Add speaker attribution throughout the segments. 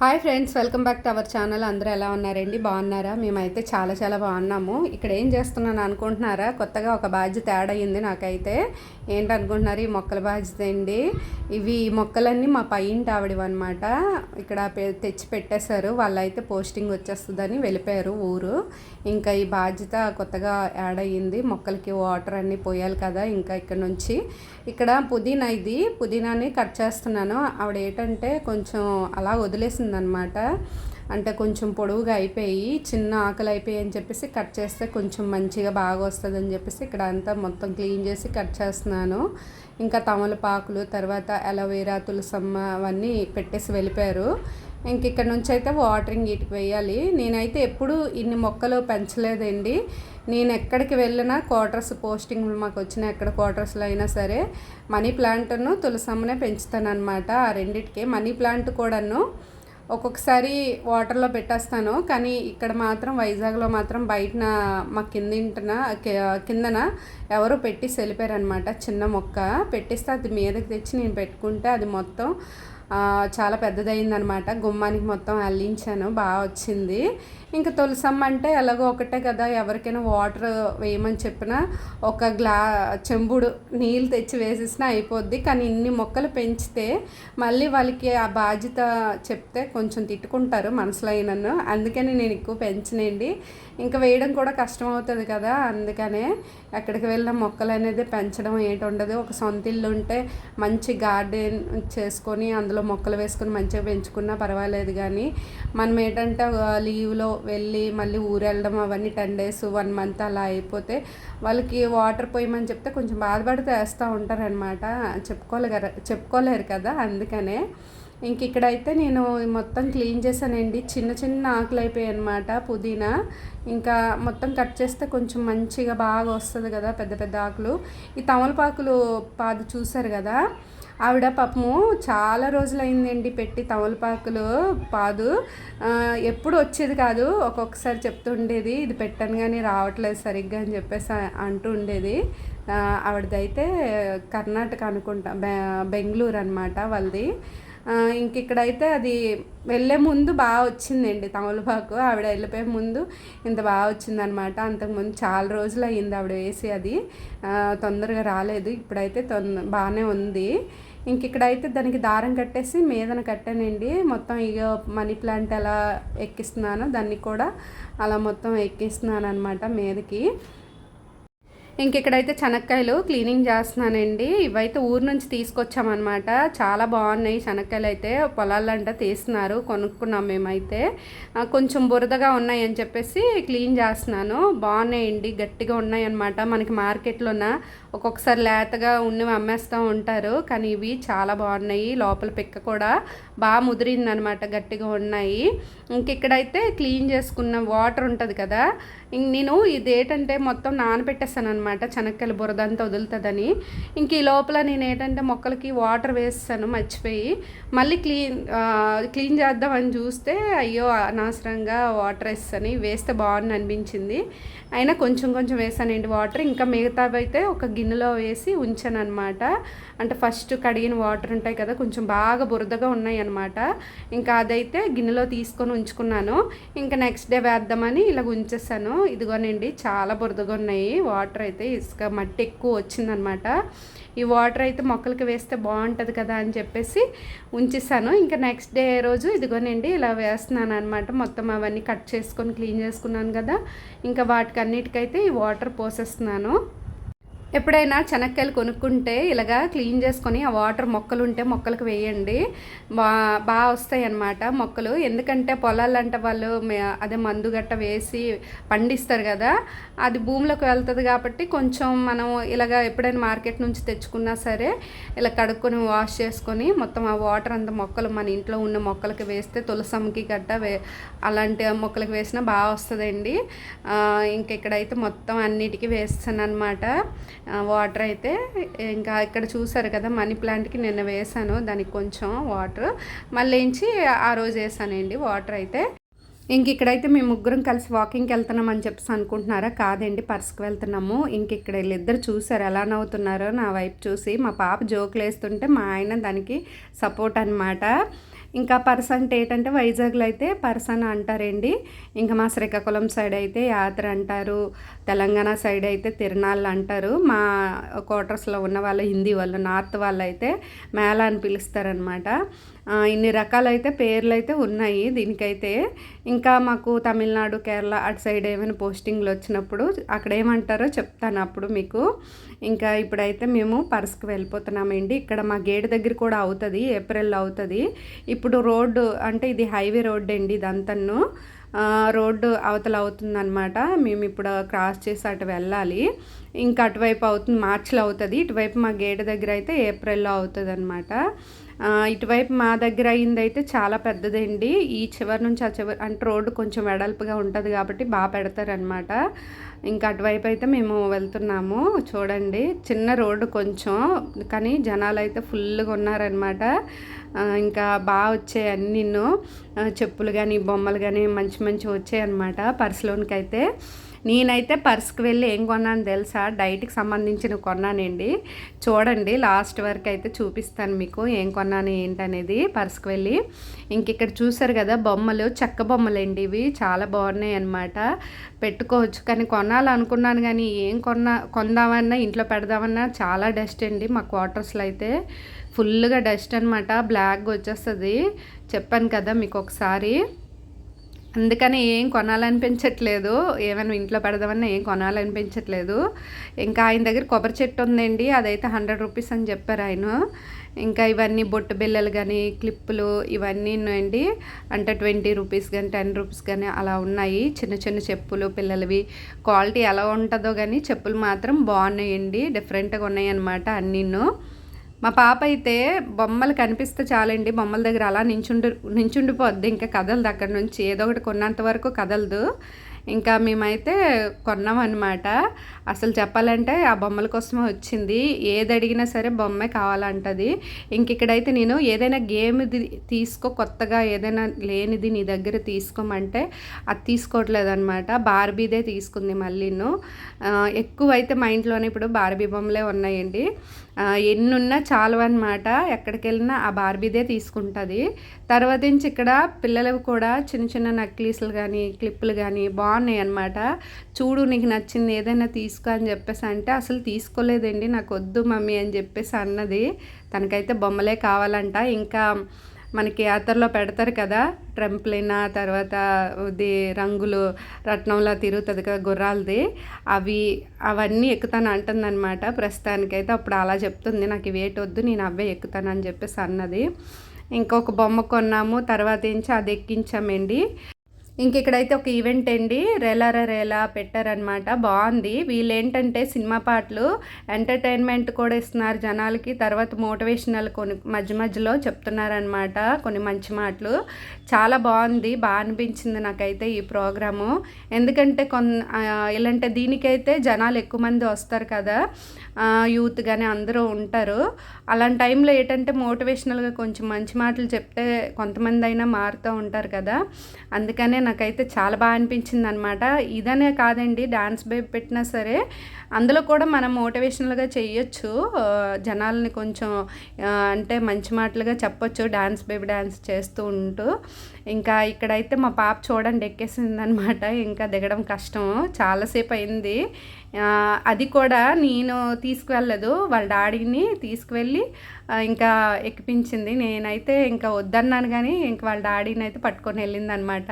Speaker 1: Hi friends welcome back to our channel. అందరూ ఎలా ఉన్నారండి? బాగున్నారా? మేమైతే చాలా చాలా బాగున్నాము. ఇక్కడ ఏం చేస్తున్నాను అనుకుంటున్నారా? కొత్తగా ఒక బాధ్యత యాడ్ అయ్యింది నాకైతే. ఏంటనుకుంటున్నారు ఈ మొక్కల బాధ్యత అండి? ఇవి ఈ మొక్కలన్నీ మా పైంటి ఆవిడవన్నమాట. ఇక్కడ తెచ్చి పెట్టేశారు. వాళ్ళైతే పోస్టింగ్ వచ్చేస్తుందని వెళ్ళిపోయారు ఊరు. ఇంకా ఈ బాధ్యత కొత్తగా యాడ్ అయ్యింది. మొక్కలకి వాటర్ అన్నీ పోయాలి కదా ఇంకా ఇక్కడ నుంచి. ఇక్కడ పుదీనా ఇది. పుదీనాని కట్ చేస్తున్నాను. ఆవిడ ఏంటంటే కొంచెం అలా వదిలేసిందనమాట. అంటే కొంచెం పొడవుగా అయిపోయి చిన్న ఆకలి అయిపోయి అని చెప్పేసి కట్ చేస్తే కొంచెం మంచిగా బాగా వస్తుంది అని చెప్పేసి ఇక్కడ అంతా మొత్తం క్లీన్ చేసి కట్ చేస్తున్నాను. ఇంకా తమలపాకులు తర్వాత అలోవేరా తులసమ్మ అవన్నీ పెట్టేసి వెళ్ళిపోయారు. ఇంక ఇక్కడ నుంచి అయితే వాటరింగ్ ఇటు వేయాలి. నేనైతే ఎప్పుడు ఇన్ని మొక్కలు పెంచలేదండి. నేను ఎక్కడికి వెళ్ళినా క్వార్టర్స్ పోస్టింగ్ మాకు వచ్చిన ఎక్కడ క్వార్టర్స్లో అయినా సరే మనీ ప్లాంట్ను తులసమ్మనే పెంచుతాననమాట ఆ రెండిటికి మనీ ప్లాంట్ కూడాను ఒక్కొక్కసారి వాటర్లో పెట్టేస్తాను. కానీ ఇక్కడ మాత్రం వైజాగ్లో మాత్రం బయటన మా కిందింటన కిందన ఎవరో పెట్టి వెళ్ళిపోయారనమాట చిన్న మొక్క. పెట్టిస్తే అది మీదకి తెచ్చి నేను పెట్టుకుంటే అది మొత్తం చాలా పెద్దదయిందనమాట గుమ్మానికి మొత్తం అల్లించాను. బాగా వచ్చింది. ఇంకా తులసమ్మ అంటే ఎలాగో ఒకటే కదా ఎవరికైనా వాటర్ వేయమని చెప్పినా ఒక గ్లా చెంబుడు నీళ్ళు తెచ్చి వేసేసినా అయిపోద్ది. కానీ ఇన్ని మొక్కలు పెంచితే మళ్ళీ వాళ్ళకి ఆ బాధ్యత చెప్తే కొంచెం తిట్టుకుంటారు మనసులో అయినను అందుకని నేను ఎక్కువ పెంచనండి. ఇంకా వేయడం కూడా కష్టం అవుతుంది కదా అందుకనే ఎక్కడికి వెళ్ళిన మొక్కలు అనేది పెంచడం ఏంటి ఉండదు ఒక సొంత ఇల్లు ఉంటే మంచి గార్డెన్ చేసుకొని అందులో మొక్కలు వేసుకొని మంచిగా పెంచుకున్నా పర్వాలేదు. కానీ మనం ఏంటంటే లీవ్లో వెళ్ళి మళ్ళీ ఊరు వెళ్ళడం అవన్నీ టెన్ డేస్ వన్ మంత్ అలా అయిపోతే వాళ్ళకి వాటర్ పోయమని చెప్తే కొంచెం బాధపడితే వేస్తూ ఉంటారనమాట చెప్పుకోలేరు చెప్పుకోలేరు కదా అందుకనే. ఇంక ఇక్కడైతే నేను మొత్తం క్లీన్ చేశానండి. చిన్న చిన్న ఆకులు అయిపోయాయి అనమాట పుదీనా. ఇంకా మొత్తం కట్ చేస్తే కొంచెం మంచిగా బాగా వస్తుంది కదా పెద్ద పెద్ద ఆకులు. ఈ తమలపాకులు పాదు చూసారు కదా? ఆవిడ పాపము చాలా రోజులైందండి పెట్టి తమలపాకులు పాదు. ఎప్పుడు వచ్చేది కాదు ఒక్కొక్కసారి చెప్తుండేది ఇది పెట్టాను కానీ రావట్లేదు సరిగ్గా అని చెప్పేసి అంటూ ఉండేది. ఆవిడదైతే కర్ణాటక అనుకుంటా బె బెంగళూరు అనమాట వాళ్ళది. ఇంకిక్కడైతే ఇంక ఇక్కడైతే అది వెళ్ళే ముందు బాగా వచ్చిందండి తమలపాకు. ఆవిడ వెళ్ళిపోయే ముందు ఇంత బాగా వచ్చిందనమాట అంతకుముందు చాలా రోజులు అయ్యింది ఆవిడ వేసి అది. తొందరగా రాలేదు. ఇప్పుడైతే తొంద బాగానే ఉంది. ఇంక ఇక్కడైతే దానికి దారం కట్టేసి మీదన కట్టానండి. మొత్తం ఇక మనీ ప్లాంట్ ఎలా ఎక్కిస్తున్నానో దాన్ని కూడా అలా మొత్తం ఎక్కిస్తున్నాను అనమాట మీదకి. ఇంక ఇక్కడైతే శనక్కాయలు క్లీనింగ్ చేస్తున్నానండి. ఇవైతే ఊరు నుంచి తీసుకొచ్చామన్నమాట. చాలా బాగున్నాయి శనక్కాయలు అయితే. పొలాలంట తీస్తున్నారు కొనుక్కున్నాం మేమైతే. కొంచెం బురదగా ఉన్నాయి అని చెప్పేసి క్లీన్ చేస్తున్నాను. బాగున్నాయండి గట్టిగా ఉన్నాయన్నమాట. మనకి మనకి మార్కెట్లోన ఒక్కొక్కసారి లేతగా ఉన్నవి అమ్మేస్తూ ఉంటారు. కానీ ఇవి చాలా బాగున్నాయి. లోపల పిక్క కూడా బాగా ముదిరింది అనమాట గట్టిగా ఉన్నాయి. ఇంక ఇక్కడైతే క్లీన్ చేసుకున్న వాటర్ ఉంటుంది కదా నేను ఇది ఏంటంటే మొత్తం నానబెట్టేస్తాను అనమాట శనక్కాయల బురద అంతా వదులుతుందని. ఇంక ఈ లోపల నేను ఏంటంటే మొక్కలకి వాటర్ వేస్తాను మర్చిపోయి. మళ్ళీ క్లీన్ క్లీన్ చేద్దామని చూస్తే అయ్యో అనవసరంగా వాటర్ వేస్తాను వేస్తే బాగుంది అనిపించింది. అయినా కొంచెం కొంచెం వేసానండి వాటర్ ఇంకా మిగతావి అయితే ఒక గిన్నెలో వేసి ఉంచాను అనమాట అంటే ఫస్ట్ కడిగిన వాటర్ ఉంటాయి కదా కొంచెం బాగా బురదగా ఉన్నాయి అనమాట ఇంకా అదైతే గిన్నెలో తీసుకొని ఉంచుకున్నాను. ఇంకా నెక్స్ట్ డే వేద్దామని ఇలా ఉంచేసాను. ఇదిగోనండి చాలా బురదగా ఉన్నాయి. వాటర్ అయితే ఇసుక మట్టి ఎక్కువ వచ్చిందనమాట ఈ వాటర్ అయితే మొక్కలకి వేస్తే బాగుంటుంది కదా అని చెప్పేసి ఉంచేసాను. ఇంకా నెక్స్ట్ డే రోజు ఇదిగోనండి ఇలా వేస్తున్నాను అనమాట మొత్తం అవన్నీ కట్ చేసుకొని క్లీన్ చేసుకున్నాను కదా. ఇంకా వాటికి అన్నిటికైతే ఈ వాటర్ పోసేస్తున్నాను. ఎప్పుడైనా చెనక్కాయలు కొనుక్కుంటే ఇలాగా క్లీన్ చేసుకొని ఆ వాటర్ మొక్కలు ఉంటే మొక్కలకు వేయండి. బా బాగా వస్తాయి అన్నమాట మొక్కలు. ఎందుకంటే పొలాలంటే వాళ్ళు అదే మందు గట్ట వేసి పండిస్తారు కదా అది భూమిలోకి వెళ్తుంది కాబట్టి కొంచెం మనం ఇలాగ ఎప్పుడైనా మార్కెట్ నుంచి తెచ్చుకున్నా సరే ఇలా కడుక్కొని వాష్ చేసుకొని మొత్తం ఆ వాటర్ అంత మొక్కలు మన ఇంట్లో ఉన్న మొక్కలకి వేస్తే తులసంకి గట్ట వే అలాంటి మొక్కలకి వేసినా బాగా వస్తుందండి. ఇంక ఇక్కడైతే మొత్తం అన్నిటికీ వేస్తాను అనమాట వాటర్ అయితే ఇంకా ఇక్కడ చూసారు కదా మనీ ప్లాంట్కి నిన్న వేసాను దానికి కొంచెం వాటర్ మళ్ళీ ఏంచి ఆ రోజు వేసానండి వాటర్ అయితే. ఇంక ఇక్కడైతే మేము ముగ్గురం కలిసి వాకింగ్కి వెళ్తున్నాం అని చెప్పేసి అనుకుంటున్నారా? కాదండి పర్స్కి వెళ్తున్నాము. ఇంక ఇక్కడ వీళ్ళిద్దరు చూసారు ఎలా నవ్వుతున్నారో నా వైపు చూసి. మా పాప జోకులు వేస్తుంటే మా ఆయన దానికి సపోర్ట్ అనమాట ఇంకా పర్స్ అంటే ఏంటంటే వైజాగ్లో అయితే పర్సన్ అంటారండి. ఇంకా మా శ్రీకాకుళం సైడ్ అయితే యాత్ర అంటారు. తెలంగాణ సైడ్ అయితే తిరునాళ్ళు అంటారు. మా క్వార్టర్స్లో ఉన్న వాళ్ళు హిందీ వాళ్ళు నార్త్ వాళ్ళు అయితే మేళ అని పిలుస్తారనమాట ఇన్ని రకాలైతే పేర్లు అయితే ఉన్నాయి దీనికైతే. ఇంకా మాకు తమిళనాడు కేరళ అటు సైడ్ ఏమైనా పోస్టింగ్లు వచ్చినప్పుడు అక్కడ ఏమంటారో చెప్తాను అప్పుడు మీకు. ఇంకా ఇప్పుడైతే మేము పర్స్కి వెళ్ళిపోతున్నామండి. ఇక్కడ మా గేట్ దగ్గర కూడా అవుతుంది ఏప్రిల్లో అవుతుంది. ఇప్పుడు రోడ్డు అంటే ఇది హైవే రోడ్ అండి ఇదంతను రోడ్డు అవతల అవుతుందన్నమాట. మేము ఇప్పుడు క్రాస్ చేసి అటు వెళ్ళాలి. ఇంకా అటువైపు అవుతుంది మార్చిలో అవుతుంది. ఇటువైపు మా గేట్ దగ్గర అయితే ఏప్రిల్లో అవుతుంది అనమాట ఇటువైపు మా దగ్గర అయింది అయితే చాలా పెద్దదండి. ఈ చివరి నుంచి ఆ చివరి అంటే రోడ్డు కొంచెం వెడల్పుగా ఉంటుంది కాబట్టి బాగా పెడతారనమాట ఇంకా అటువైపు అయితే మేము వెళ్తున్నాము. చూడండి చిన్న రోడ్డు కొంచెం కానీ జనాలు అయితే ఫుల్గా ఉన్నారనమాట ఇంకా బాగా వచ్చాయి అన్నీ చెప్పులు కానీ బొమ్మలు కానీ మంచి మంచి వచ్చాయి అనమాట పర్సులోనికి అయితే. నేనైతే పర్స్కి వెళ్ళి ఏం కొన్నాను తెలుసా? డైట్కి సంబంధించిన కొన్నానండి. చూడండి లాస్ట్ వరకు అయితే చూపిస్తాను మీకు ఏం కొన్నాను ఏంటనేది పర్స్కి వెళ్ళి. ఇంక ఇక్కడ చూసారు కదా బొమ్మలు చెక్క బొమ్మలు అండి ఇవి. చాలా బాగున్నాయి అనమాట పెట్టుకోవచ్చు. కానీ కొనాలనుకున్నాను కానీ ఏం కొన్నా కొందామన్నా ఇంట్లో పెడదామన్నా చాలా డస్ట్ అండి. మా క్వార్టర్స్లో అయితే ఫుల్గా డస్ట్ అనమాట బ్లాక్గా వచ్చేస్తుంది. చెప్పాను కదా మీకు ఒకసారి. అందుకని ఏం కొనాలనిపించట్లేదు. ఏమైనా ఇంట్లో పెడదామన్నా ఏం కొనాలనిపించట్లేదు. ఇంకా ఆయన దగ్గర కొబ్బరి చెట్టు ఉందండి. అదైతే హండ్రెడ్ రూపీస్ అని చెప్పారు ఆయన. ఇంకా ఇవన్నీ బొట్టు బిల్లలు కానీ క్లిప్పులు ఇవన్నీ అండి అంటే ట్వంటీ రూపీస్ కానీ టెన్ రూపీస్ కానీ అలా ఉన్నాయి. చిన్న చిన్న చెప్పులు పిల్లలవి. క్వాలిటీ ఎలా ఉంటుందో కానీ చెప్పులు మాత్రం బాగున్నాయండి. డిఫరెంట్గా ఉన్నాయి అన్నమాట అన్నీను. మా పాప అయితే బొమ్మలు కనిపిస్తే చాలండి బొమ్మల దగ్గర అలా నించుండి నించుండిపోద్ది. ఇంకా కదలదు అక్కడ నుంచి. ఏదో ఒకటి కొన్నంత వరకు కదలదు. ఇంకా మేమైతే కొన్నామన్నమాట. అసలు చెప్పాలంటే ఆ బొమ్మల కోసమే వచ్చింది. ఏది అడిగినా సరే బొమ్మే కావాలంటది. ఇంక ఇక్కడైతే నేను ఏదైనా గేమ్ తీసుకో కొత్తగా ఏదైనా లేనిది నీ దగ్గర తీసుకోమంటే అది తీసుకోవట్లేదు అనమాట బార్బీదే తీసుకుంది మళ్ళీను ఎక్కువ అయితే మా ఇంట్లోనే ఇప్పుడు బార్బీ బొమ్మలే ఉన్నాయండి. ఎన్నున్నా చాలు అనమాట ఎక్కడికి వెళ్ళినా ఆ బార్బీదే తీసుకుంటుంది. తర్వాత నుంచి ఇక్కడ పిల్లలకు కూడా చిన్న చిన్న నక్లీస్లు కానీ క్లిప్పులు కానీ బాగున్నాయి అనమాట చూడు నీకు నచ్చింది ఏదైనా తీసుకో అని చెప్పేసి అంటే అసలు తీసుకోలేదండి నాకు వద్దు మమ్మీ అని చెప్పేసి అన్నది. తనకైతే బొమ్మలే కావాలంట. ఇంకా మనకి యాత్రలో పెడతారు కదా ట్రంప్లిన్ తర్వాత ఇది రంగులు రత్నంలా తిరుగుతుంది కదా గుర్రాలది. అవి అవన్నీ ఎక్కుతాను అంటుందన్నమాట. ప్రస్తుతానికైతే అప్పుడు అలా చెప్తుంది నాకు వేట్ వద్దు నేను అవే ఎక్కుతాను అని చెప్పేసి అన్నది. ఇంకొక బొమ్మ కొన్నాము తర్వాత ఏంచి అది ఎక్కించామండి. ఇంక ఇక్కడైతే ఒక ఈవెంట్ అండి. రేలారా రేలా పెట్టారనమాట బాగుంది. వీళ్ళు ఏంటంటే సినిమా పాటలు ఎంటర్టైన్మెంట్ కూడా ఇస్తున్నారు జనాలకి. తర్వాత మోటివేషనల్ కొన్ని మధ్య మధ్యలో చెప్తున్నారనమాట కొన్ని మంచి మాటలు. చాలా బాగుంది. బాగా అనిపించింది నాకైతే ఈ ప్రోగ్రాము. ఎందుకంటే కొన్ ఇలాంటి దీనికైతే జనాలు ఎక్కువ మంది వస్తారు కదా. యూత్ కానీ అందరూ ఉంటారు. అలాంటి టైంలో ఏంటంటే మోటివేషనల్గా కొంచెం మంచి మాటలు చెప్తే కొంతమంది అయినా మారుతూ ఉంటారు కదా. అందుకనే నాకైతే చాలా బాగా అనిపించింది అనమాట ఇదనే కాదండి డాన్స్ బేబీ పెట్టినా సరే అందులో కూడా మనం మోటివేషనల్గా చేయొచ్చు జనాల్ని కొంచెం అంటే మంచి మాటలుగా చెప్పొచ్చు డాన్స్ బేబీ డాన్స్ చేస్తూ ఉంటూ. ఇంకా ఇక్కడైతే మా పాప చూడండి ఎక్కేసింది అనమాట ఇంకా దిగడం కష్టం. చాలాసేపు అయింది. అది కూడా నేను తీసుకువెళ్ళదు. వాళ్ళ డాడీని తీసుకువెళ్ళి ఇంకా ఎక్కిపించింది. నేనైతే ఇంకా వద్దన్నాను కానీ ఇంకా వాళ్ళ డాడీని అయితే పట్టుకొని వెళ్ళింది అనమాట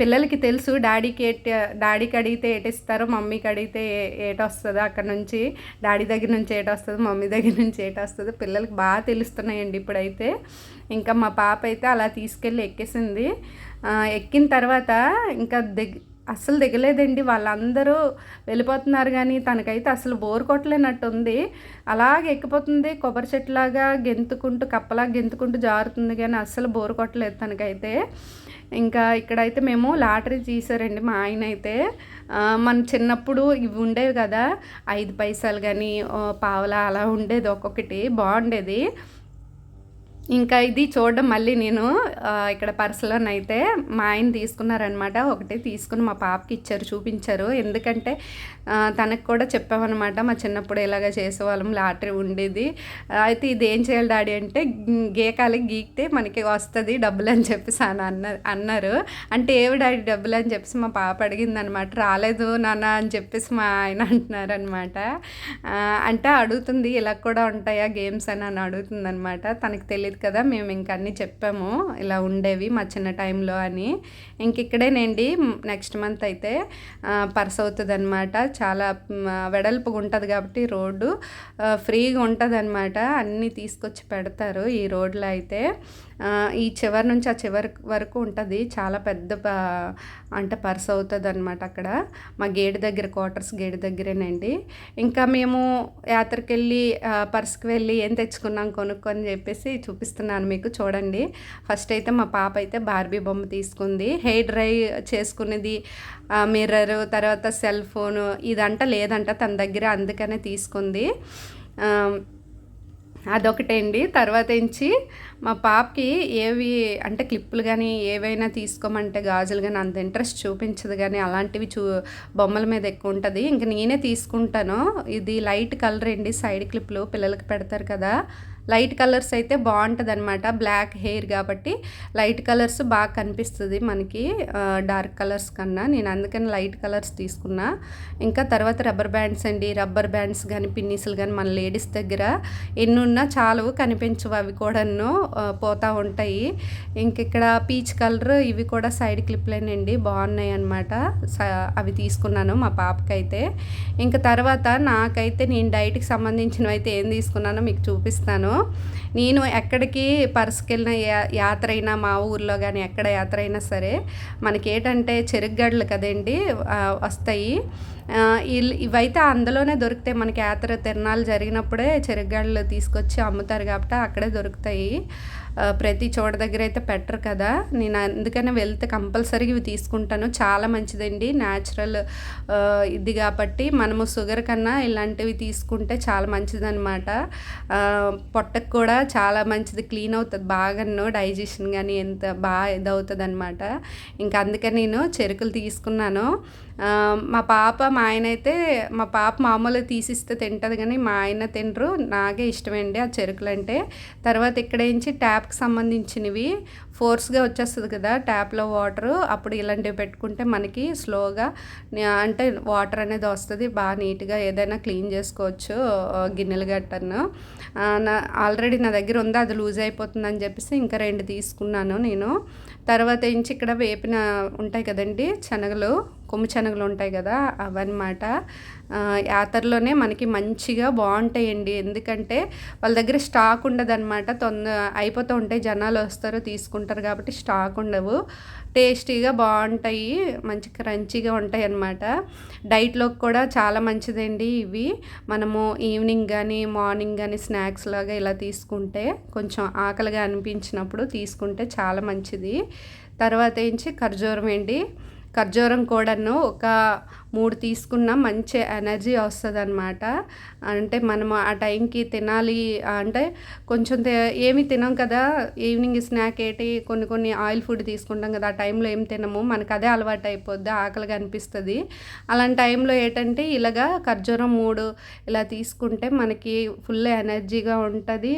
Speaker 1: పిల్లలకి తెలుసు డాడీకి ఏటి డాడీకి అడిగితే ఏటిస్తారో మమ్మీకి అడిగితే ఏట వస్తుందో అక్కడ నుంచి డాడీ దగ్గర నుంచి ఏట వస్తుందో మమ్మీ దగ్గర నుంచి ఏట వస్తుందో పిల్లలకి బాగా తెలుస్తున్నాయండి ఇప్పుడైతే. ఇంకా మా పాప అయితే అలా తీసుకెళ్ళి ఎక్కేసింది. ఎక్కిన తర్వాత ఇంకా దగ్గ అస్సలు దిగలేదండి. వాళ్ళందరూ వెళ్ళిపోతున్నారు కానీ తనకైతే అసలు బోర్ కొట్టలేనట్టుంది. అలాగే ఎక్కిపోతుంది కొబ్బరి చెట్టులాగా గెంతుకుంటూ కప్పలా గెంతుకుంటూ జారుతుంది కానీ అస్సలు బోర్ కొట్టలేదు తనకైతే. ఇంకా ఇక్కడైతే మేము లాటరీ తీసారండి మా ఆయన అయితే మన చిన్నప్పుడు ఇవి ఉండేవి కదా ఐదు పైసలు కానీ పావలా అలా ఉండేది ఒక్కొక్కటి బాగుండేది. ఇంకా ఇది చూడడం మళ్ళీ నేను ఇక్కడ పర్సులోనైతే మా ఆయన తీసుకున్నారనమాట. ఒకటి తీసుకుని మా పాపకి ఇచ్చారు చూపించారు. ఎందుకంటే తనకు కూడా చెప్పామన్నమాట మా చిన్నప్పుడు ఇలాగ చేసేవాళ్ళం లాటరీ ఉండేది. అయితే ఇది ఏం చేయాలి డాడీ అంటే గీకాలి గీకితే మనకి వస్తుంది డబ్బులు అని చెప్పేసి అని అన్న అన్నారు. అంటే ఏవి డాడీ డబ్బులు అని చెప్పేసి మా పాప అడిగింది అనమాట రాలేదు నాన్న అని చెప్పేసి మా ఆయన అంటున్నారనమాట. అంటే అడుగుతుంది ఇలా కూడా ఉంటాయా గేమ్స్ అని అని అడుగుతుంది అనమాట తనకి తెలియదు కదా మేము ఇంక అన్నీ చెప్పాము ఇలా ఉండేవి మా చిన్న టైంలో అని. ఇంక ఇక్కడేనండి నెక్స్ట్ మంత్ అయితే పర్స్ అవుతుంది అనమాట చాలా వెడల్పుగా ఉంటుంది కాబట్టి రోడ్డు ఫ్రీగా ఉంటుంది అనమాట అన్నీ తీసుకొచ్చి పెడతారు ఈ రోడ్లో అయితే. ఈ చివరి నుంచి ఆ చివరి వరకు ఉంటుంది. చాలా పెద్ద అంటే పర్స్ అవుతుంది అనమాట అక్కడ. మా గేటు దగ్గర క్వార్టర్స్ గేట్ దగ్గరేనండి. ఇంకా మేము యాత్రకి వెళ్ళి పర్స్కి వెళ్ళి ఏం తెచ్చుకున్నాం కొనుక్కొని చెప్పేసి చూపిస్తున్నాను మీకు చూడండి. ఫస్ట్ అయితే మా పాప అయితే బార్బీ బొమ్మ తీసుకుంది. హెయిర్ డ్రై చేసుకునేది మిర్రర్ తర్వాత సెల్ ఫోను ఇదంట లేదంట తన దగ్గర అందుకనే తీసుకుంది. అదొకటే అండి తర్వాత ఏంచి మా పాపకి ఏవి అంటే క్లిప్పులు కానీ ఏవైనా తీసుకోమంటే గాజులు కానీ అంత ఇంట్రెస్ట్ చూపించదు కానీ అలాంటివి చూ బొమ్మల మీద ఎక్కువ ఉంటుంది. ఇంక నేనే తీసుకుంటాను. ఇది లైట్ కలర్ అండి. సైడ్ క్లిప్లు పిల్లలకి పెడతారు కదా. లైట్ కలర్స్ అయితే బాగుంటుంది అనమాట బ్లాక్ హెయిర్ కాబట్టి లైట్ కలర్స్ బాగా కనిపిస్తుంది మనకి. డార్క్ కలర్స్ కన్నా. నేను అందుకని లైట్ కలర్స్ తీసుకున్నా. ఇంకా తర్వాత రబ్బర్ బ్యాండ్స్ అండి. రబ్బర్ బ్యాండ్స్ కానీ పిన్నీసులు కానీ మన లేడీస్ దగ్గర ఎన్ని ఉన్నా చాలు కనిపించవు అవి కూడాను. పోతూ ఉంటాయి. ఇంక ఇక్కడ పీచ్ కలర్ ఇవి కూడా సైడ్ క్లిప్లేనండి. బాగున్నాయి అనమాట అవి తీసుకున్నాను మా పాపకైతే. ఇంకా తర్వాత నాకైతే నేను డైట్కి సంబంధించినవి అయితే ఏం తీసుకున్నానో మీకు చూపిస్తాను. నేను ఎక్కడికి పర్సుకెళ్ళిన యాత్ర అయినా మా ఊర్లో కానీ ఎక్కడ యాత్ర అయినా సరే మనకేటంటే ఏంటంటే చెరుగ్గడ్లు కదండి వస్తాయి. ఇవైతే అందులోనే దొరుకుతాయి. మనకి యాత్ర తిరణాలు జరిగినప్పుడే చెరుగ్గడ్లు తీసుకొచ్చి అమ్ముతారు కాబట్టి అక్కడే దొరుకుతాయి. ప్రతి చోట దగ్గర అయితే పెట్టరు కదా. నేను అందుకనే వెళ్తే కంపల్సరీ ఇవి తీసుకుంటాను. చాలా మంచిదండి. న్యాచురల్ ఇది కాబట్టి మనము షుగర్ కన్నా ఇలాంటివి తీసుకుంటే చాలా మంచిదన్నమాట. పొట్టకు కూడా చాలా మంచిది. క్లీన్ అవుతుంది. బాగాను డైజెషన్ కానీ ఎంత బాగా ఇది అవుతుంది అనమాట ఇంకా అందుకని నేను చెరుకులు తీసుకున్నాను. మా పాప మా ఆయన అయితే మా పాప మామూలుగా తీసిస్తే తింటుంది కానీ మా ఆయన తినరు. నాకే ఇష్టమండి ఆ చెరుకులు అంటే తర్వాత ఇక్కడ నుంచి ట్యాప్కి సంబంధించినవి. ఫోర్స్గా వచ్చేస్తుంది కదా ట్యాప్లో వాటరు. అప్పుడు ఇలాంటివి పెట్టుకుంటే మనకి స్లోగా అంటే వాటర్ అనేది వస్తుంది. బాగా నీట్గా ఏదైనా క్లీన్ చేసుకోవచ్చు గిన్నెలు గట్టను. నా ఆల్రెడీ నా దగ్గర ఉంది అది లూజ్ అయిపోతుందని చెప్పేసి ఇంకా రెండు తీసుకున్నాను నేను. తర్వాత ఇంచి ఇక్కడ వేపిన ఉంటాయి కదండి శనగలు. కొమ్ము శనగలు ఉంటాయి కదా అవన్నమాట. యాతరలోనే మనకి మంచిగా బాగుంటాయండి. ఎందుకంటే వాళ్ళ దగ్గర స్టాక్ ఉండదన్నమాట. తొందర అయిపోతూ ఉంటాయి. జనాలు వస్తారు తీసుకుంటారు కాబట్టి స్టాక్ ఉండవు. టేస్టీగా బాగుంటాయి. మంచి క్రంచీగా ఉంటాయి అన్నమాట డైట్లోకి కూడా చాలా మంచిదండి ఇవి. మనము ఈవినింగ్ కానీ మార్నింగ్ కానీ స్నాక్స్ లాగా ఇలా తీసుకుంటే కొంచెం ఆకలిగా అనిపించినప్పుడు తీసుకుంటే చాలా మంచిది. తర్వాత ఏంచి ఖర్జూరం అండి ఖర్జూరం కూడాను ఒక మూడు తీసుకున్న మంచి ఎనర్జీ వస్తుంది అనమాట అంటే మనం ఆ టైంకి తినాలి అంటే కొంచెం ఏమి తినం కదా ఈవినింగ్ స్నాక్ ఏంటి కొన్ని కొన్ని ఆయిల్ ఫుడ్ తీసుకుంటాం కదా ఆ టైంలో ఏం తినము మనకు అదే అలవాటు అయిపోద్ది ఆకలిగా అనిపిస్తుంది. అలాంటి టైంలో ఏంటంటే ఇలాగా ఖర్జూరం మూడు ఇలా తీసుకుంటే మనకి ఫుల్ ఎనర్జీగా ఉంటుంది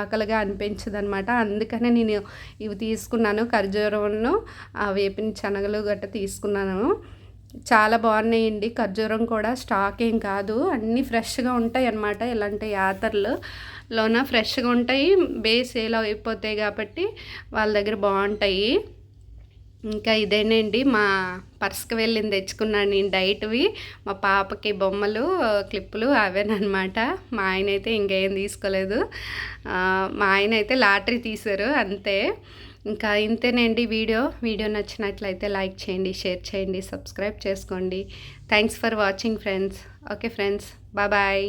Speaker 1: ఆకలిగా అనిపించదు అనమాట అందుకనే నేను ఇవి తీసుకున్నాను ఖర్జూరంను వేపిన శనగలు గట్ట తీసుకున్నాను. చాలా బాగున్నాయండి. ఖర్జూరం కూడా స్టాక్ ఏం కాదు. అన్నీ ఫ్రెష్గా ఉంటాయి అన్నమాట ఇలాంటి యాత్రలు. లోన ఫ్రెష్గా ఉంటాయి. బేస్ ఎలా అయిపోతాయి కాబట్టి వాళ్ళ దగ్గర బాగుంటాయి. ఇంకా ఇదేనండి. మా పర్స్కి వెళ్ళింది తెచ్చుకున్నాను నేను డైట్వి. మా పాపకి బొమ్మలు క్లిప్పులు అవేనమాట మా ఆయన అయితే ఇంకేం తీసుకోలేదు. మా ఆయన అయితే లాటరీ తీశారు. అంతే. ఇంకా ఇంతేనండి వీడియో. వీడియో నచ్చినట్లయితే లైక్ చేయండి షేర్ చేయండి సబ్స్క్రైబ్ చేసుకోండి. Thanks for watching friends okay friends bye